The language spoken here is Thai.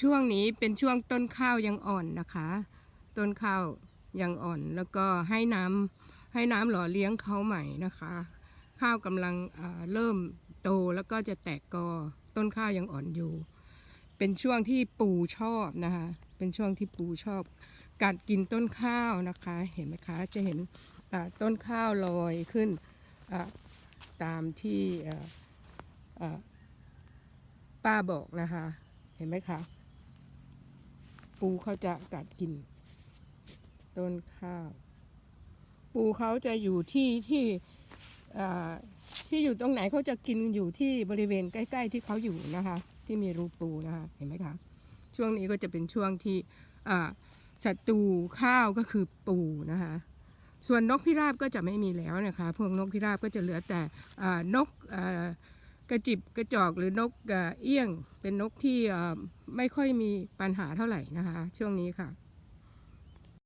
ช่วงนี้เป็นช่วงต้นข้าวยังอ่อนนะคะ ต้นข้าวยังอ่อนแล้วก็ให้น้ำให้น้ำหล่อเลี้ยงเขาใหม่นะคะ ข้าวกำลังเเริ่มโตแล้วก็จะแตกกอต้นข้าวยังอ่อนอยู่ เป็นช่วงที่ปูชอบนะคะ เป็นช่วงที่ปูชอบกัดกินต้นข้าวนะคะ เห็นไหมคะจะเห็นต้นข้าวลอยขึ้นตามที่ป้าบอกนะคะ เห็นไหมคะ ปูเขาจะกัดกิน ต้นข้าว ปูเขาจะอยู่ที่ที่ที่อยู่ตรงไหนเขาจะกินอยู่ที่บริเวณใกล้ ๆ ที่เขาอยู่นะคะ ที่มีรูปูนะคะเห็นไหมคะช่วงนี้ก็จะเป็นช่วงที่ศัตรูข้าวก็คือปูนะคะ ส่วนนกพิราบก็จะไม่มีแล้วนะคะ พวกนกพิราบก็จะเหลือแต่นกอ กระจิบกระจอกหรือนกเอี้ยง เป็นนกที่ไม่ค่อยมีปัญหาเท่าไหร่นะคะ ช่วงนี้ค่ะ